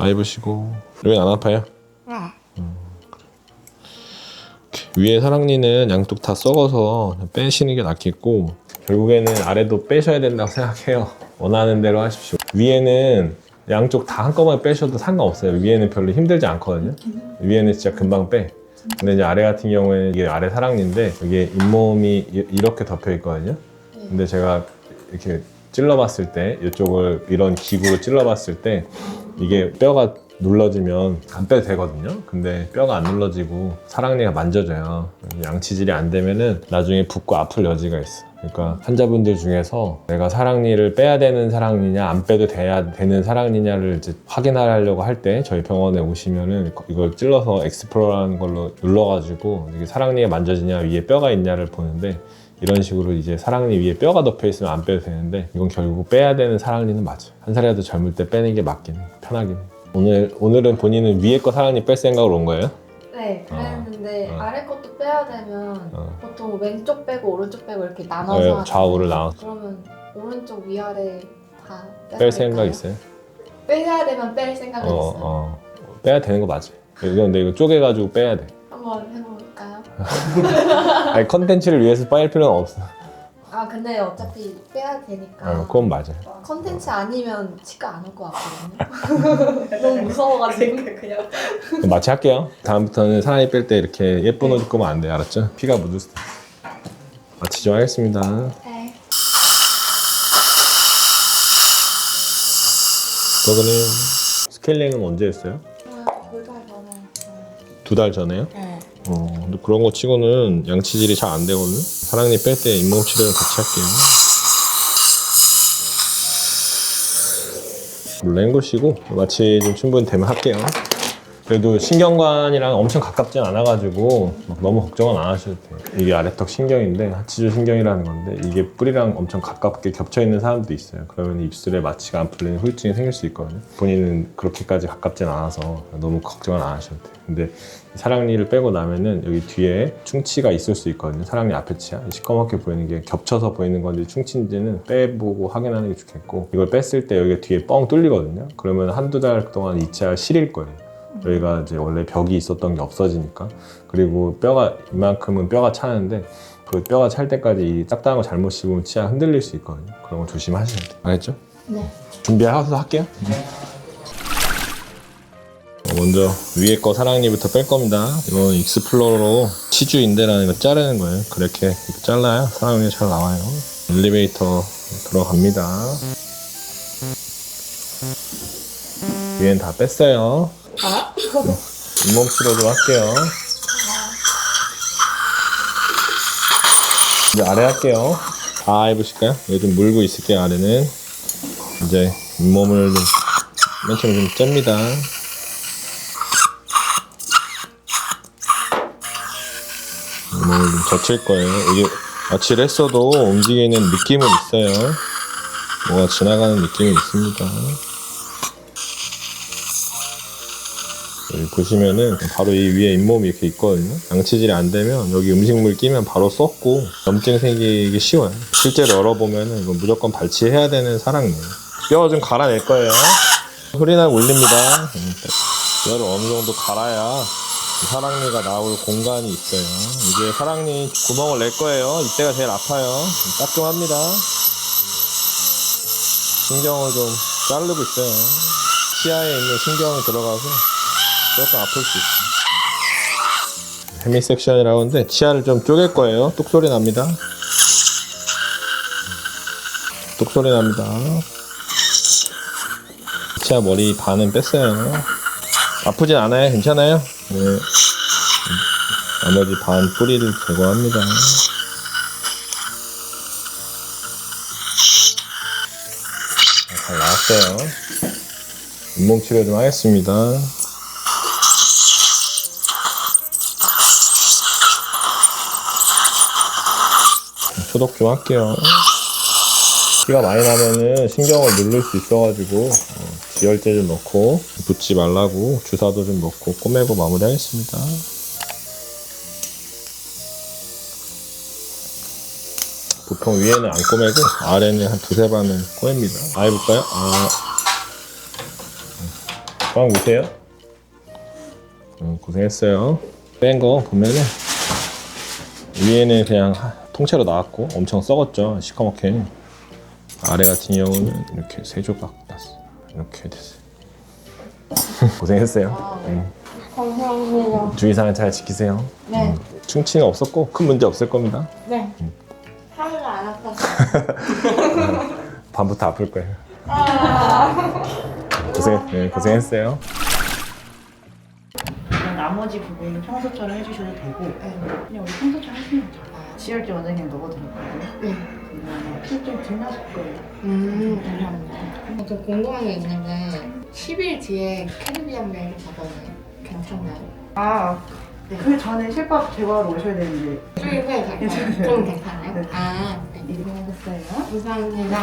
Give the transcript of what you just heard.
아 입으시고. 여기 안 아파요? 네. 위에 사랑니는 양쪽 다 썩어서 빼시는 게 낫겠고 결국에는 아래도 빼셔야 된다고 생각해요. 원하는 대로 하십시오. 위에는 양쪽 다 한꺼번에 빼셔도 상관없어요. 위에는 별로 힘들지 않거든요. 위에는 진짜 금방 빼. 근데 이제 아래 같은 경우에는 이게 아래 사랑니인데 이게 잇몸이 이- 이렇게 덮여 있거든요. 근데 제가 이렇게 찔러봤을 때 이쪽을 이런 기구로 찔러봤을 때 이게 뼈가 눌러지면 안 빼도 되거든요. 근데 뼈가 안 눌러지고 사랑니가 만져져요. 양치질이 안 되면은 나중에 붓고 아플 여지가 있어. 그러니까 환자분들 중에서 내가 사랑니를 빼야 되는 사랑니냐 안 빼도 돼야 되는 사랑니냐를 이제 확인하려고 할 때 저희 병원에 오시면은 이걸 찔러서 엑스플로라는 걸로 눌러가지고 이게 사랑니가 만져지냐 위에 뼈가 있냐를 보는데 이런 식으로 이제 사랑니 위에 뼈가 덮여 있으면 안 빼도 되는데 이건 결국 빼야 되는 사랑니는 맞아. 한 살이라도 젊을 때 빼는 게 맞긴 해. 편하긴 해. 오늘 오늘은 본인은 위에 거 사랑니 뺄 생각으로 온 거예요? 네, 그랬는데 어. 아래 것도 빼야 되면 어. 보통 왼쪽 빼고 오른쪽 빼고 이렇게 나눠서 네. 좌우를 나눠서. 그러면 오른쪽 위아래 다 뺄 생각? 있어요? 빼야 되면 뺄 생각은 어, 있어요. 어. 빼야 되는 거 맞아. 이건 근데 이거 쪼개가지고 빼야 돼. 한번 해볼까요? 아니 컨텐츠를 위해서 빠일 필요는 없어. 아 근데 어차피 빼야 되니까. 어, 그건 맞아. 컨텐츠 아니면 치과 안 올 것 같거든요. 너무 무서워가지고 그냥. 그럼 마취 할게요. 다음부터는 사랑니 뺄때 이렇게 예쁜 옷 입고 오면 안 돼. 알았죠? 피가 묻을 수도 있어. 마취 좀 하겠습니다. 네. 저거는 스케일링은 언제 했어요? 둘다 전에. 두달 전에요? 네. 어, 근데 그런 거 치고는 양치질이 잘 안 되거든. 사랑니 뺄 때 잇몸 치료를 같이 할게요. 헹구시고 마취 좀 충분히 되면 할게요. 그래도 신경관이랑 엄청 가깝진 않아가지고 막 너무 걱정은 안 하셔도 돼요. 이게 아래턱 신경인데 하치주 신경이라는 건데 이게 뿌리랑 엄청 가깝게 겹쳐 있는 사람도 있어요. 그러면 입술에 마취가 안 풀리는 후유증이 생길 수 있거든요. 본인은 그렇게까지 가깝진 않아서 너무 걱정은 안 하셔도 돼요. 근데 사랑니를 빼고 나면은 여기 뒤에 충치가 있을 수 있거든요. 사랑니 앞에 치아 시꺼멓게 보이는 게 겹쳐서 보이는 건데 충치인지는 빼보고 확인하는 게 좋겠고 이걸 뺐을 때 여기가 뒤에 뻥 뚫리거든요. 그러면 한두 달 동안 이 치아가 시릴 거예요. 여기가 이제 원래 벽이 있었던 게 없어지니까 그리고 뼈가 이만큼은 뼈가 차는데 그 뼈가 찰 때까지 이 딱딱한 거 잘못 씹으면 치아 흔들릴 수 있거든요. 그런 거 조심하셔야 돼요. 알겠죠? 네. 준비해서 할게요. 어, 먼저 위에 거 사랑니부터 뺄 겁니다. 이건 익스플로러로 치주 인대라는 거 자르는 거예요. 그렇게 이렇게 잘라야 사랑니 잘 나와요. 엘리베이터 들어갑니다. 위엔 다 뺐어요. 아? 잇몸 치료 좀 할게요. 이제 아래 할게요. 다 해보실까요? 여기 좀 물고 있을게요, 아래는. 이제 잇몸을 좀, 맨 처음에 좀 잽니다. 잇몸을 좀 젖힐 거예요. 이게 마취를 했어도 움직이는 느낌은 있어요. 뭐가 지나가는 느낌이 있습니다. 여기 보시면은 바로 이 위에 잇몸이 이렇게 있거든요. 양치질이 안 되면 여기 음식물 끼면 바로 썩고 염증 생기기 쉬워요. 실제로 열어보면은 이건 무조건 발치해야 되는 사랑니에요. 뼈 좀 갈아낼 거예요. 소리나 울립니다. 음, 뼈를 어느 정도 갈아야 사랑니가 나올 공간이 있어요. 이제 사랑니 구멍을 낼 거예요. 이때가 제일 아파요. 따끔합니다. 신경을 좀 자르고 있어요. 치아에 있는 신경이 들어가서 조금 아플 수 있어요. 헤미 섹션이라고 하는데 치아를 좀 쪼갤 거예요. 뚝소리 납니다. 뚝소리 납니다. 치아 머리 반은 뺐어요. 아프진 않아요. 괜찮아요. 네. 나머지 반 뿌리를 제거합니다. 잘 나왔어요. 잇몸 치료 좀 하겠습니다. 소독 좀 할게요. 피가 많이 나면은 신경을 누를 수 있어가지고 어, 지혈제 좀 넣고 붓지 말라고 주사도 좀 넣고 꼬매고 마무리하겠습니다. 보통 위에는 안 꼬매고 아래는 한 두세 반을 꼬맵니다. 아 해볼까요? 아 빵 보세요. 음, 고생했어요. 뺀 거 보면은 위에는 그냥 하- 통째로 나왔고 엄청 썩었죠. 시커멓게. 아래 같은 경우는 이렇게 세 조각 났어. 이렇게 됐어요. 고생했어요. 음, 감사합니다. 주의사항 잘 지키세요. 네. 충치는 없었고 큰 문제 없을 겁니다. 네. 하루가 안 아팠어요. 밤부터 아플 거예요. 고생, 네, 고생했어요. 그냥 나머지 부분은 청소처럼 해주셔도 되고 그냥 우리 청소처럼 하시면 돼요. 지혈제 원장님 넣어드렸거든요. 네. 피좀 뒷나실 거예요. 음, 감사합니다. 저 궁금한 게 있는데 10일 뒤에 캐리비안 메일 받아요. 괜찮나요? 아, 네. 그 전에 실밥 제거하러 오셔야 되는데 일주일 후에 괜찮아요? 좀 괜찮아요? 네. 아, 네. 이동하셨어요. 감사합니다.